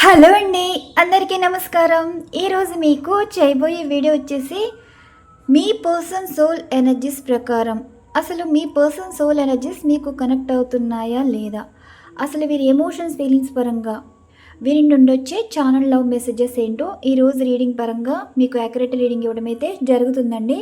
Hello అండి అందరికీ నమస్కారం. ఈరోజు మీకు చేయబోయే వీడియో వచ్చేసి మీ పర్సన్ సోల్ ఎనర్జీస్ ప్రకారం. అసలు మీ పర్సన్ సోల్ ఎనర్జీస్ మీకు కనెక్ట్ అవుతున్నాయా లేదా? అసలు వీరి ఎమోషన్స్ ఫీలింగ్స్ పరంగా వీరి నుండి వచ్చే ఛానల్ లవ్ మెసేజెస్ ఏంటో ఈరోజు రీడింగ్ పరంగా మీకు యాక్యురేట్ రీడింగ్ ఇవ్వడం అయితే జరుగుతుందండి.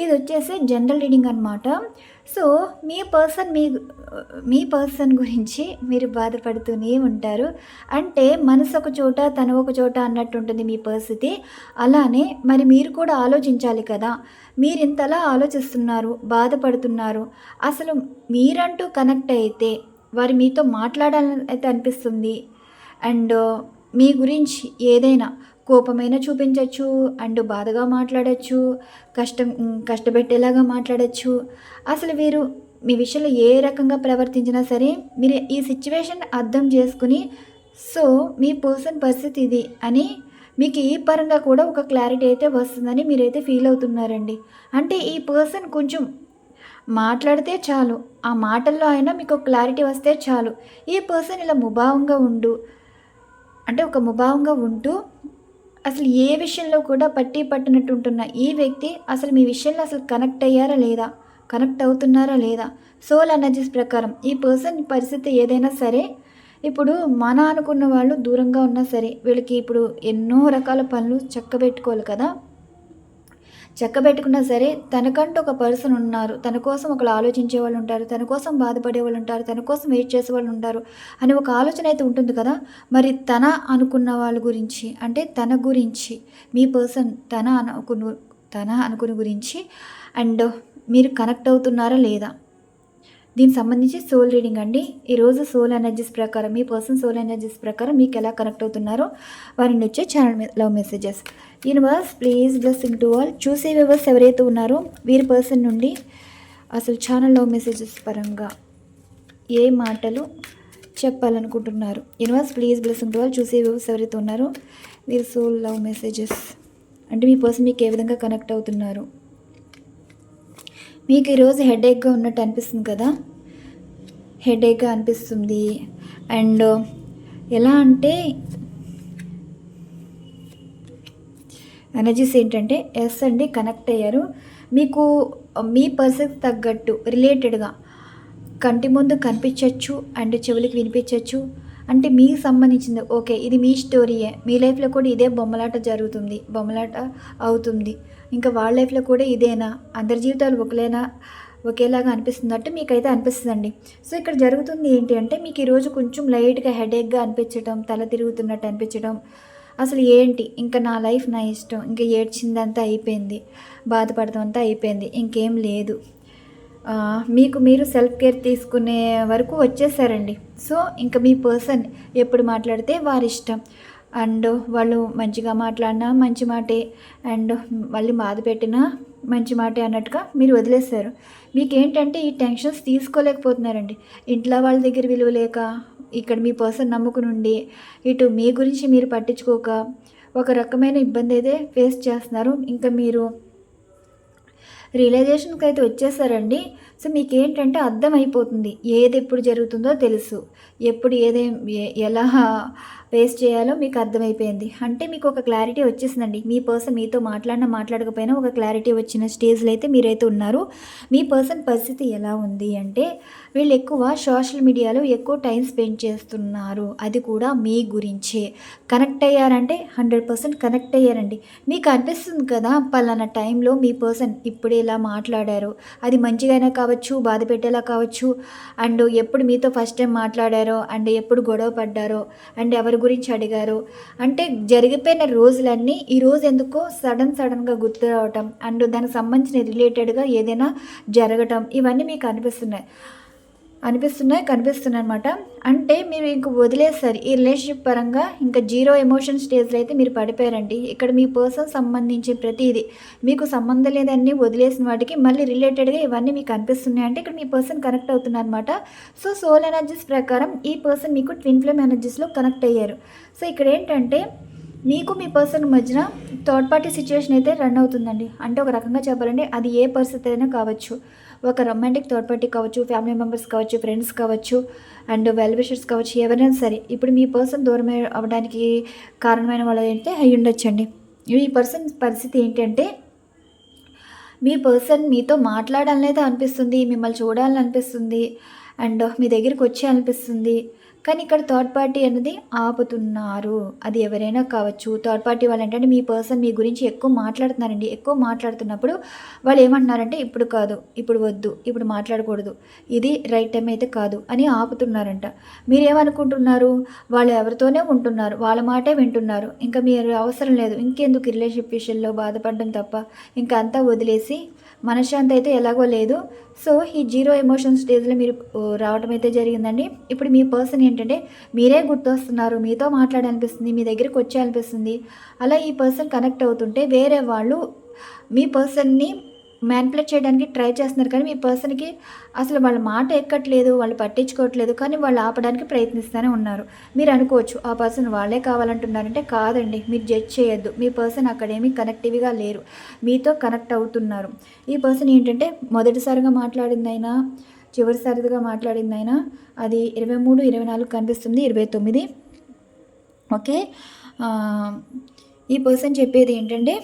ఇది వచ్చేసి జనరల్ రీడింగ్ అనమాట సో మీ పర్సన్ మీ మీ పర్సన్ గురించి మీరు బాధపడుతూనే ఉంటారు. అంటే మనసు ఒక చోట తను ఒక చోట అన్నట్టు ఉంటుంది మీ పరిస్థితి. అలానే మరి మీరు కూడా ఆలోచించాలి కదా. మీరు ఇంతలా ఆలోచిస్తున్నారు బాధపడుతున్నారు. అసలు మీరంటూ కనెక్ట్ అయితే వారు మీతో మాట్లాడాలని అయితే అనిపిస్తుంది. అండ్ మీ గురించి ఏదైనా కోపమైనా చూపించవచ్చు అండ్ బాధగా మాట్లాడచ్చు కష్టం కష్టపెట్టేలాగా మాట్లాడచ్చు. అసలు వీరు మీ విషయంలో ఏ రకంగా ప్రవర్తించినా సరే మీరు ఈ సిచ్యువేషన్ అర్థం చేసుకుని సో మీ పర్సన్ పరిస్థితి ఇది అని మీకు ఈ పరంగా కూడా ఒక క్లారిటీ అయితే వస్తుందని మీరైతే ఫీల్ అవుతున్నారండి. అంటే ఈ పర్సన్ కొంచెం మాట్లాడితే చాలు ఆ మాటల్లో అయినా మీకు క్లారిటీ వస్తే చాలు. ఈ పర్సన్ ఇలా ముభావంగా ఉండు అంటే ఒక ముభావంగా ఉంటూ అసలు ఏ విషయంలో కూడా పట్టి పట్టినట్టు ఉంటున్న. ఈ వ్యక్తి అసలు మీ విషయంలో అసలు కనెక్ట్ అయ్యారా లేదా? కనెక్ట్ అవుతున్నారా లేదా? సోల్ ఎనర్జీస్ ప్రకారం ఈ పర్సన్ పరిస్థితి ఏదైనా సరే ఇప్పుడు మన అనుకున్న వాళ్ళు దూరంగా ఉన్నా సరే వీళ్ళకి ఇప్పుడు ఎన్నో రకాల పనులు చక్కబెట్టుకోవాలి కదా. చక్కబెట్టుకున్నా సరే తనకంటూ ఒక పర్సన్ ఉన్నారు. తన కోసం ఒకళ్ళు ఆలోచించే వాళ్ళు ఉంటారు. తన కోసం బాధపడే వాళ్ళు ఉంటారు. తన కోసం వెయిట్ చేసే వాళ్ళు ఉంటారు అని ఒక ఆలోచన అయితే ఉంటుంది కదా? మరి తన అనుకున్న వాళ్ళ గురించి అంటే తన గురించి మీ పర్సన్ తన అనుకున్న తన అనుకున్న గురించి అండ్ మీరు కనెక్ట్ అవుతున్నారా లేదా? దీనికి సంబంధించి సోల్ రీడింగ్ అండి. ఈరోజు సోల్ ఎనర్జీస్ ప్రకారం మీ పర్సన్ సోల్ ఎనర్జీస్ ప్రకారం మీకు ఎలా కనెక్ట్ అవుతున్నారో వారిని వచ్చే channel love messages universe please blessing to all చూసే వ్యూవర్స్ ఎవరైతే ఉన్నారో వీరి పర్సన్ నుండి అసలు ఛానల్ లవ్ మెసేజెస్ పరంగా ఏ మాటలు చెప్పాలనుకుంటున్నారు? Universe please blessing to all చూసే వ్యూవర్స్ ఎవరైతే ఉన్నారో వీరి సోల్ లవ్ మెసేజెస్ అంటే మీ పర్సన్ మీకు ఏ విధంగా కనెక్ట్ అవుతున్నారు? మీకు ఈరోజు హెడేక్గా ఉన్నట్టు అనిపిస్తుంది కదా? హెడేక్గా అనిపిస్తుంది. అండ్ ఎలా అంటే ఎనర్జీస్ ఏంటంటే ఎస్ అండి కనెక్ట్ అయ్యారు. మీకు మీ పర్సన్కి తగ్గట్టు రిలేటెడ్గా కంటి ముందు కనిపించవచ్చు అండ్ చెవులకి వినిపించవచ్చు అంటే మీకు సంబంధించింది ఓకే ఇది మీ స్టోరీయే. మీ లైఫ్లో కూడా ఇదే బొమ్మలాట జరుగుతుంది బొమ్మలాట అవుతుంది. ఇంకా వాళ్ళ లైఫ్లో కూడా ఇదేనా? అందరి జీవితాలు ఒకలేనా? ఒకేలాగా అనిపిస్తున్నట్టు మీకైతే అనిపిస్తుందండి. సో ఇక్కడ జరుగుతుంది ఏంటి అంటే మీకు ఈరోజు కొంచెం లైట్గా హెడేక్గా అనిపించడం తల తిరుగుతున్నట్టు అనిపించడం అసలు ఏంటి? ఇంకా నా లైఫ్ నా ఇష్టం. ఇంకా ఏడ్చిందంతా అయిపోయింది. బాధపడటం అంతా అయిపోయింది. ఇంకేం లేదు. మీకు మీరు సెల్ఫ్ కేర్ తీసుకునే వరకు వచ్చేసారండి. సో ఇంకా మీ పర్సన్ ఎప్పుడు మాట్లాడితే వారి ఇష్టం అండ్ వాళ్ళు మంచిగా మాట్లాడినా మంచి మాటే అండ్ మళ్ళీ బాధ పెట్టినా మంచి మాటే అన్నట్టుగా మీరు వదిలేస్తారు మీకేంటంటే ఈ టెన్షన్స్ తీసుకోలేకపోతున్నారండి. ఇంట్లో వాళ్ళ దగ్గర విలువ లేక ఇక్కడ మీ పర్సన్ నమ్ముకుని ఉండి ఇటు మీ గురించి మీరు పట్టించుకోక ఒక రకమైన ఇబ్బంది అయితే ఫేస్ చేస్తున్నారు. ఇంకా మీరు రియలైజేషన్కి అయితే వచ్చేసారండి. సో మీకేంటంటే అర్థమైపోతుంది. ఏది ఎప్పుడు జరుగుతుందో తెలుసు. ఎప్పుడు ఏదే ఎలా ఫేస్ చేయాలో మీకు అర్థమైపోయింది. అంటే మీకు ఒక క్లారిటీ వచ్చేసిందండి. మీ పర్సన్ మీతో మాట్లాడినా మాట్లాడకపోయినా ఒక క్లారిటీ వచ్చిన స్టేజ్లో అయితే మీరైతే ఉన్నారు. మీ పర్సన్ పరిస్థితి ఎలా ఉంది అంటే వీళ్ళు ఎక్కువ సోషల్ మీడియాలో ఎక్కువ టైం స్పెండ్ చేస్తున్నారు. అది కూడా మీ గురించే. కనెక్ట్ అయ్యారంటే హండ్రెడ్ పర్సెంట్ కనెక్ట్ అయ్యారండి. మీకు అనిపిస్తుంది కదా పలానా టైంలో మీ పర్సన్ ఇప్పుడే ఇలా మాట్లాడారు. అది మంచిగానే కావచ్చు బాధ పెట్టేలా కావచ్చు. అండ్ ఎప్పుడు మీతో ఫస్ట్ టైం మాట్లాడారో అండ్ ఎప్పుడు గొడవ పడ్డారో అండ్ ఎవరు గురించి అడిగారు. అంటే జరిగిపోయిన రోజులన్నీ ఈ రోజు ఎందుకో సడన్ సడన్గా గుర్తు రావటం అండ్ దానికి సంబంధించిన రిలేటెడ్గా ఏదైనా జరగటం ఇవన్నీ మీకు అనిపిస్తున్నాయి. అనిపిస్తున్నాయి కనిపిస్తున్నాయి అనమాట అంటే మీరు ఇంక వదిలేసారు ఈ రిలేషన్షిప్ పరంగా ఇంకా జీరో ఎమోషన్ స్టేజ్లో అయితే మీరు పడిపోయారండి. ఇక్కడ మీ పర్సన్ సంబంధించి ప్రతిదీ మీకు సంబంధం లేదన్నీ వదిలేసిన వాటికి మళ్ళీ రిలేటెడ్గా ఇవన్నీ మీకు అనిపిస్తున్నాయి. అంటే ఇక్కడ మీ పర్సన్ కనెక్ట్ అవుతున్నారనమాట సో సోల్ ఎనర్జీస్ ప్రకారం ఈ పర్సన్ మీకు ట్విన్ ఫ్లేమ్ ఎనర్జీస్లో కనెక్ట్ అయ్యారు. సో ఇక్కడ ఏంటంటే మీకు మీ పర్సన్ మధ్యన థర్డ్ పార్టీ సిచ్యువేషన్ అయితే రన్ అవుతుందండి. అంటే ఒక రకంగా చెప్పాలంటే అది ఏ పరిస్థితి అయినా కావచ్చు. ఒక రొమాంటిక్ థర్డ్ పార్టీ కావచ్చు ఫ్యామిలీ మెంబర్స్ కావచ్చు ఫ్రెండ్స్ కావచ్చు అండ్ వెల్ విషర్స్ కావచ్చు ఎవరైనా సరే ఇప్పుడు మీ పర్సన్ దూరం అవ్వడానికి కారణమైన వాళ్ళు ఏంటంటే అయి ఉండొచ్చండి. ఈ పర్సన్ పరిస్థితి ఏంటంటే మీ పర్సన్ మీతో మాట్లాడాలనేది అనిపిస్తుంది మిమ్మల్ని చూడాలని అనిపిస్తుంది అండ్ మీ దగ్గరికి వచ్చే అనిపిస్తుంది కానీ ఇక్కడ థర్డ్ పార్టీ అనేది ఆపుతున్నారు. అది ఎవరైనా కావచ్చు. థర్డ్ పార్టీ వాళ్ళు ఏంటంటే మీ పర్సన్ మీ గురించి ఎక్కువ మాట్లాడుతున్నారండి. ఎక్కువ మాట్లాడుతున్నప్పుడు వాళ్ళు ఏమంటున్నారంటే ఇప్పుడు కాదు ఇప్పుడు వద్దు ఇప్పుడు మాట్లాడకూడదు. ఇది రైట్ టైం అయితే కాదు అని ఆపుతున్నారంట. మీరేమనుకుంటున్నారు? వాళ్ళు ఎవరితోనే ఉంటున్నారు. వాళ్ళ మాటే వింటున్నారు. ఇంకా మీరు అవసరం లేదు. ఇంకెందుకు రిలేషన్షిప్ విషయంలో బాధపడడం తప్ప? ఇంకా అంతా వదిలేసి మనశ్శాంతి అయితే ఎలాగో లేదు. సో ఈ జీరో ఎమోషన్ స్టేజ్లో మీరు రావడం అయితే జరిగిందండి. ఇప్పుడు మీ పర్సన్ ఏంటంటే మీరే గుర్తొస్తున్నారు మీతో మాట్లాడాలనిపిస్తుంది మీ దగ్గరికి వచ్చే అనిపిస్తుంది అలా ఈ పర్సన్ కనెక్ట్ అవుతుంటే వేరే వాళ్ళు మీ పర్సన్ని మ్యాన్పులేట్ చేయడానికి ట్రై చేస్తున్నారు కానీ మీ పర్సన్కి అసలు వాళ్ళ మాట ఎక్కట్లేదు వాళ్ళు పట్టించుకోవట్లేదు కానీ వాళ్ళు ఆపడానికి ప్రయత్నిస్తూనే ఉన్నారు. మీరు అనుకోవచ్చు ఆ పర్సన్ వాళ్ళే కావాలంటున్నారంటే కాదండి మీరు జడ్జ్ చేయొద్దు. మీ పర్సన్ అక్కడేమీ కనెక్టివ్గా లేరు. మీతో కనెక్ట్ అవుతున్నారు. ఈ పర్సన్ ఏంటంటే మొదటిసారిగా మాట్లాడిందైనా చివరిసారిగా మాట్లాడిందైనా అది ఇరవై మూడు ఇరవై నాలుగు కనిపిస్తుంది ఇరవై తొమ్మిది. ఓకే? ఈ పర్సన్ చెప్పేది ఏంటంటే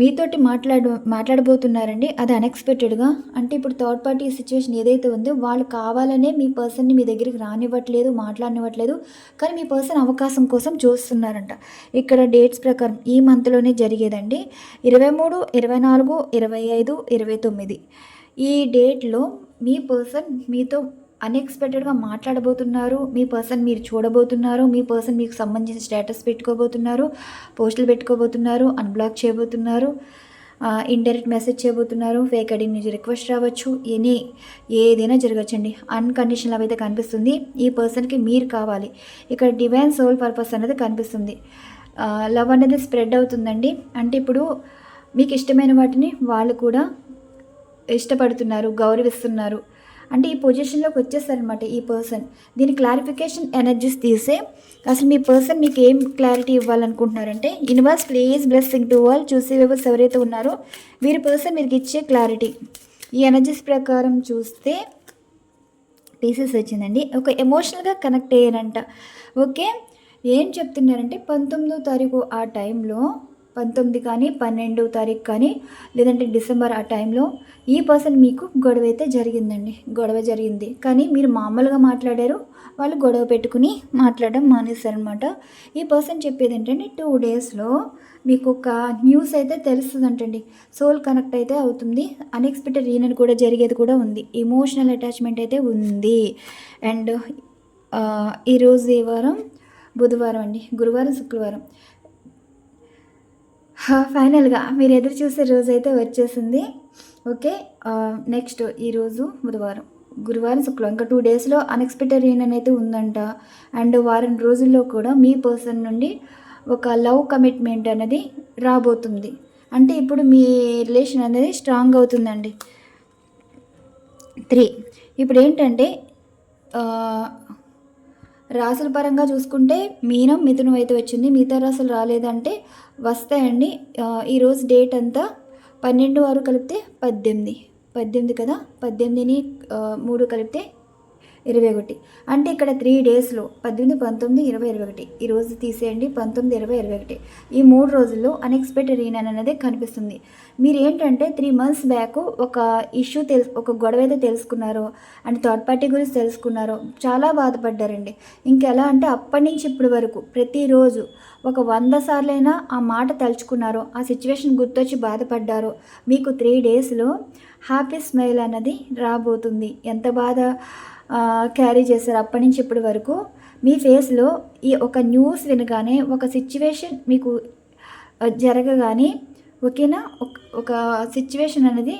మీతోటి మాట్లాడు మాట్లాడబోతున్నారండి. అది అన్ఎక్స్పెక్టెడ్గా అంటే ఇప్పుడు థర్డ్ పార్టీ సిచ్యువేషన్ ఏదైతే ఉందో వాళ్ళు కావాలనే మీ పర్సన్ని మీ దగ్గరికి రానివ్వట్లేదు మాట్లాడనివ్వట్లేదు. కానీ మీ పర్సన్ అవకాశం కోసం చూస్తున్నారంట. ఇక్కడ డేట్స్ ప్రకారం ఈ మంత్లోనే జరిగేదండి. ఇరవై మూడు ఇరవై నాలుగు ఇరవై ఐదు ఇరవై తొమ్మిది. ఈ డేట్లో మీ పర్సన్ మీతో అన్ఎక్స్పెక్టెడ్గా మాట్లాడబోతున్నారు. మీ పర్సన్ మీరు చూడబోతున్నారు. మీ పర్సన్ మీకు సంబంధించిన స్టేటస్ పెట్టుకోబోతున్నారు. పోస్టులు పెట్టుకోబోతున్నారు. అన్బ్లాక్ చేయబోతున్నారు. ఇండైరెక్ట్ మెసేజ్ చేయబోతున్నారు. ఫేక్ ఐడి నుంచి రిక్వెస్ట్ రావచ్చు. ఎనీ ఏదైనా జరగచ్చండి. అన్కండిషనల్ అయితే కనిపిస్తుంది. ఈ పర్సన్కి మీరు కావాలి. ఇక్కడ డివైన్ సోల్ పర్పస్ అనేది కనిపిస్తుంది. లవ్ అనేది స్ప్రెడ్ అవుతుందండి. అంటే ఇప్పుడు మీకు ఇష్టమైన వాటిని వాళ్ళు కూడా ఇష్టపడుతున్నారు గౌరవిస్తున్నారు. అంటే ఈ పొజిషన్లోకి వచ్చేసారనమాట ఈ పర్సన్ దీని క్లారిఫికేషన్ ఎనర్జీస్ తీసే అసలు మీ పర్సన్ మీకు ఏం clarity ఇవ్వాలనుకుంటున్నారంటే universe please blessing to all చూసే వ్యూవర్స్ ఎవరైతే ఉన్నారో వీరి పర్సన్ మీకు ఇచ్చే క్లారిటీ ఈ ఎనర్జీస్ ప్రకారం చూస్తే పీసెస్ వచ్చిందండి. ఒక ఎమోషనల్గా కనెక్ట్ అయ్యారంట. ఓకే? ఏం చెప్తున్నారంటే పంతొమ్మిదో తారీఖు ఆ టైంలో పంతొమ్మిది కానీ పన్నెండో తారీఖు కానీ లేదంటే డిసెంబర్ ఆ టైంలో ఈ పర్సన్ మీకు గొడవ అయితే జరిగిందండి. గొడవ జరిగింది. కానీ మీరు మామూలుగా మాట్లాడారు. వాళ్ళు గొడవ పెట్టుకుని మాట్లాడడం మానేశారనమాట ఈ పర్సన్ చెప్పేది ఏంటంటే టూ డేస్లో మీకు ఒక న్యూస్ అయితే తెలుస్తుందంటండి. సోల్ కనెక్ట్ అయితే అవుతుంది. అన్ఎక్స్పెక్టెడ్ రీనర్ కూడా జరిగేది కూడా ఉంది. ఎమోషనల్ అటాచ్మెంట్ అయితే ఉంది. అండ్ ఈరోజు ఏ వారం బుధవారం అండి. గురువారం శుక్రవారం. ఫైనల్గా మీరు ఎదురు చూసే రోజు అయితే వచ్చేసింది. ఓకే నెక్స్ట్ ఈరోజు బుధవారం. గురువారం శుక్రవారం. ఇంకా టూ డేస్లో అన్ఎక్స్పెక్టెడ్ రీనన్ అయితే ఉందంట. అండ్ వారం రోజుల్లో కూడా మీ పర్సన్ నుండి ఒక లవ్ కమిట్మెంట్ అనేది రాబోతుంది. అంటే ఇప్పుడు మీ రిలేషన్ అనేది స్ట్రాంగ్ అవుతుందండి. త్రీ ఇప్పుడు ఏంటంటే రాసుల పరంగా చూసుకుంటే మీనం మిథునం అయితే వచ్చింది. మిగతా రాసులు రాలేదంటే వస్తాయండి. ఈరోజు డేట్ అంతా పన్నెండు ఆరు కలిపితే పద్దెనిమిది. పద్దెనిమిది కదా? పద్దెనిమిదిని మూడు కలిపితే ఇరవై ఒకటి. అంటే ఇక్కడ త్రీ డేస్లో పద్దెనిమిది పంతొమ్మిది ఇరవై ఇరవై ఒకటి. ఈ రోజు తీసేయండి పంతొమ్మిది ఇరవై ఇరవై ఒకటి. ఈ మూడు రోజుల్లో అన్ఎక్స్పెక్టెడ్ రీనన్ అనేది కనిపిస్తుంది. మీరు ఏంటంటే త్రీ మంత్స్ బ్యాక్ ఒక ఇష్యూ తెలుసు ఒక గొడవ అయితే తెలుసుకున్నారో అండ్ థర్డ్ పార్టీ గురించి తెలుసుకున్నారో చాలా బాధపడ్డారండి. ఇంకెలా అంటే అప్పటి నుంచి ఇప్పటి వరకు ప్రతిరోజు ఒక వంద సార్లైనా ఆ మాట తలుచుకున్నారో ఆ సిచ్యువేషన్ గుర్తొచ్చి బాధపడ్డారో మీకు త్రీ డేస్లో హ్యాపీ స్మైల్ అన్నది రాబోతుంది. ఎంత బాధ? క్యారీ చేశారు అప్పటి నుంచి ఇప్పటి వరకు. మీ ఫేస్లో ఈ ఒక న్యూస్ వినగానే ఒక సిచ్యువేషన్ మీకు జరగగానే ఓకేనా? ఒక ఒక సిచ్యువేషన్ అనేది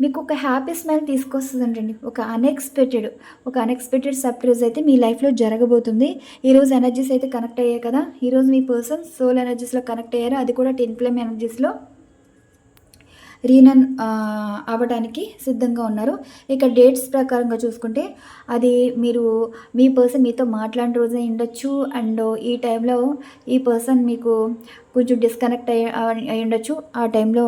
మీకు ఒక హ్యాపీ స్మైల్ తీసుకొస్తుందండి ఒక అన్ఎక్స్పెక్టెడ్ ఒక అన్ఎక్స్పెక్టెడ్ సర్ప్రైజ్ అయితే మీ లైఫ్లో జరగబోతుంది. ఈరోజు ఎనర్జీస్ అయితే కనెక్ట్ అయ్యాయి కదా? ఈరోజు మీ పర్సన్ సోల్ ఎనర్జీస్లో కనెక్ట్ అయ్యారు. అది కూడా టెన్ ఫ్లేమ్ ఎనర్జీస్లో రీనన్ అవ్వడానికి సిద్ధంగా ఉన్నారు. ఇక డేట్స్ ప్రకారంగా చూసుకుంటే అది మీరు మీ పర్సన్ మీతో మాట్లాడిన రోజే ఉండొచ్చు. అండ్ ఈ టైంలో ఈ పర్సన్ మీకు కొంచెం డిస్కనెక్ట్ అయ్యి అయి ఉండొచ్చు ఆ టైంలో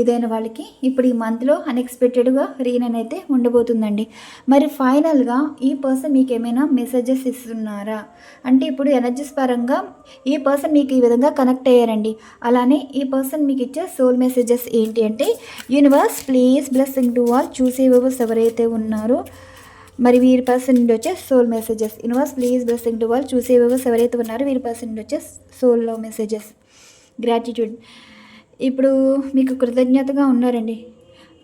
ఇదైన వాళ్ళకి ఇప్పుడు ఈ మంత్లో అన్ఎక్స్పెక్టెడ్గా రీనన్ అయితే ఉండబోతుందండి. మరి ఫైనల్గా ఈ పర్సన్ మీకు ఏమైనా మెసేజెస్ ఇస్తున్నారా? అంటే ఇప్పుడు ఎనర్జీస్ పరంగా ఈ పర్సన్ మీకు ఈ విధంగా కనెక్ట్ అయ్యారండి. అలానే ఈ పర్సన్ మీకు ఇచ్చే సోల్ మెసేజెస్ ఏంటి అంటే universe please blessing to all చూసే వ్యూవర్స్ ఎవరైతే ఉన్నారో మరి వీరి పర్సన్ నుండి వచ్చే soul messages universe please blessing to all చూసే వ్యూవర్స్ ఎవరైతే ఉన్నారో వీరి పర్సన్ నుండి వచ్చే సోల్లో మెసేజెస్ గ్రాటిట్యూడ్ ఇప్పుడు మీకు కృతజ్ఞతగా ఉన్నారండి.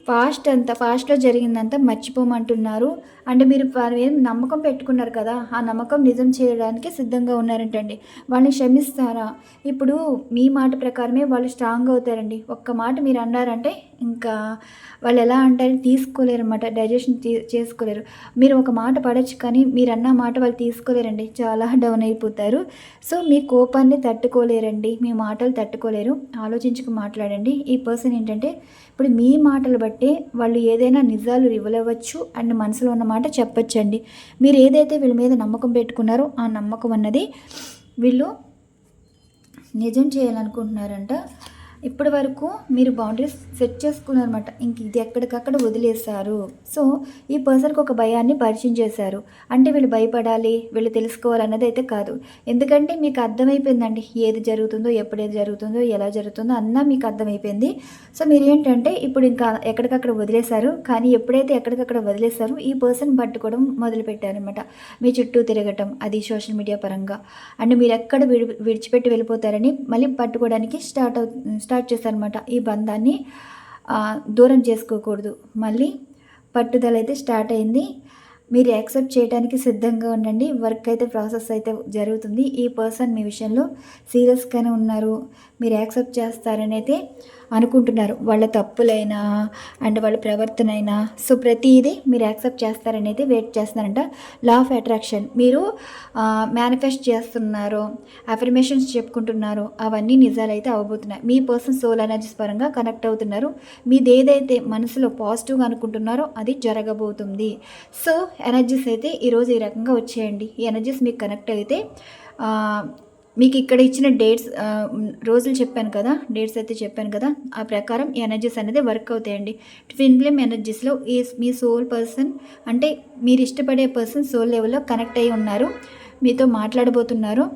ఫాస్ట్ అంతా ఫాస్ట్లో జరిగిందంతా మర్చిపోమంటున్నారు. అంటే మీరు వారి మీద నమ్మకం పెట్టుకున్నారు కదా ఆ నమ్మకం నిజం చేయడానికి సిద్ధంగా ఉన్నారంటండి. వాళ్ళని క్షమిస్తారా? ఇప్పుడు మీ మాట ప్రకారమే వాళ్ళు స్ట్రాంగ్ అవుతారండి. ఒక్క మాట మీరు అన్నారంటే ఇంకా వాళ్ళు ఎలా అంటే తీసుకోలేరు అనమాట డైజెషన్ చేసుకోలేరు. మీరు ఒక మాట పడచ్చు కానీ మీరు అన్న మాట వాళ్ళు తీసుకోలేరండి. చాలా డౌన్ అయిపోతారు. సో మీ కోపాన్ని తట్టుకోలేరండి. మీ మాటలు తట్టుకోలేరు. ఆలోచించుకు మాట్లాడండి. ఈ పర్సన్ ఏంటంటే ఇప్పుడు మీ మాటలు బట్టి వాళ్ళు ఏదైనా నిజాలు రివల్ అవ్వచ్చు అండ్ మనసులో ఉన్న మాట చెప్పొచ్చండి. మీరు ఏదైతే వీళ్ళ మీద నమ్మకం పెట్టుకున్నారో ఆ నమ్మకం అన్నది వీళ్ళు నిజం చేయాలనుకుంటున్నారంట. ఇప్పటి వరకు మీరు బౌండరీస్ సెట్ చేసుకున్నారనమాట ఇంక ఇది ఎక్కడికక్కడ వదిలేశారు. సో ఈ పర్సన్కి ఒక భయాన్ని పరిచయం చేశారు. అంటే వీళ్ళు భయపడాలి వీళ్ళు తెలుసుకోవాలన్నది అయితే కాదు. ఎందుకంటే మీకు అర్థమైపోయిందండి ఏది జరుగుతుందో ఎప్పుడేది జరుగుతుందో ఎలా జరుగుతుందో అన్నా మీకు అర్థమైపోయింది. సో మీరు ఏంటంటే ఇప్పుడు ఇంకా ఎక్కడికక్కడ వదిలేశారు. కానీ ఎప్పుడైతే ఎక్కడికక్కడ వదిలేశారో ఈ పర్సన్ పట్టుకోవడం మొదలుపెట్టారనమాట మీ చుట్టూ తిరగటం అది సోషల్ మీడియా పరంగా. అండ్ మీరు ఎక్కడ విడి విడిచిపెట్టి వెళ్ళిపోతారని మళ్ళీ పట్టుకోవడానికి స్టార్ట్ అవు స్టార్ట్ చేశారనమాట ఈ బంధాన్ని దూరం చేసుకోకూడదు. మళ్ళీ పట్టుదల అయితే స్టార్ట్ అయింది. మీరు యాక్సెప్ట్ చేయడానికి సిద్ధంగా ఉండండి. వర్క్ అయితే ప్రాసెస్ అయితే జరుగుతుంది. ఈ పర్సన్ మీ విషయంలో సీరియస్గానే ఉన్నారు. మీరు యాక్సెప్ట్ చేస్తారని అయితే అనుకుంటున్నారు. వాళ్ళ తప్పులైనా అండ్ వాళ్ళ ప్రవర్తన అయినా సో ప్రతిదీ మీరు యాక్సెప్ట్ చేస్తారని అయితే వెయిట్ చేస్తున్నారంట. Law of attraction. మీరు మేనిఫెస్ట్ చేస్తున్నారు అఫర్మేషన్స్ చెప్పుకుంటున్నారు అవన్నీ నిజాలు అయితే అవ్వబోతున్నాయి మీ పర్సన్ సోల్ ఎనర్జీస్ పరంగా కనెక్ట్ అవుతున్నారు. మీది ఏదైతే మనసులో పాజిటివ్గా అనుకుంటున్నారో అది జరగబోతుంది. సో ఎనర్జీస్ అయితే ఈరోజు ఈ రకంగా వచ్చేయండి. ఈ ఎనర్జీస్ మీకు కనెక్ట్ అయితే మీకు ఇక్కడ ఇచ్చిన డేట్స్ రోజులు చెప్పాను కదా డేట్స్ అయితే చెప్పాను కదా ఆ ప్రకారం ఎనర్జీస్ అనేది వర్క్ అవుతాయండి. ట్విన్ ఫ్లేమ్ ఎనర్జీస్లో ఈ మీ సోల్ పర్సన్ అంటే మీరు ఇష్టపడే పర్సన్ సోల్ లెవెల్లో కనెక్ట్ అయి ఉన్నారు మీతో మాట్లాడబోతున్నారు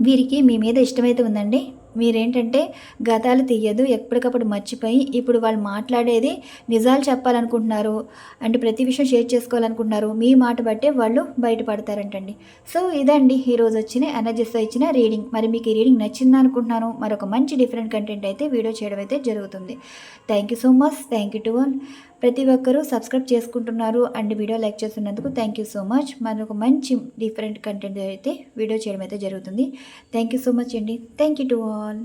వీరికి మీ మీద ఇష్టమైతే ఉందండి. మీరేంటంటే గతాలు తీయదు ఎప్పటికప్పుడు మర్చిపోయి ఇప్పుడు వాళ్ళు మాట్లాడేది నిజాలు చెప్పాలనుకుంటున్నారు అంటే ప్రతి విషయం షేర్ చేసుకోవాలనుకుంటున్నారు మీ మాట బట్టే వాళ్ళు బయటపడతారంటండి. సో ఇదండి ఈరోజు వచ్చిన ఎనర్జీస్తో ఇచ్చిన రీడింగ్. మరి మీకు ఈ రీడింగ్ నచ్చింది అనుకుంటున్నాను మరొక మంచి డిఫరెంట్ కంటెంట్ అయితే వీడియో చేయడం అయితే జరుగుతుంది. Thank you so much. Thank you to all. ప్రతి ఒక్కరూ సబ్స్క్రైబ్ చేసుకుంటున్నారు అండ్ వీడియో లైక్ చేస్తున్నందుకు థ్యాంక్ యూ సో మచ్ మనకు మంచి డిఫరెంట్ కంటెంట్ అయితే వీడియో చేయడం అయితే జరుగుతుంది. థ్యాంక్ యూ సో మచ్ అండి. Thank you to all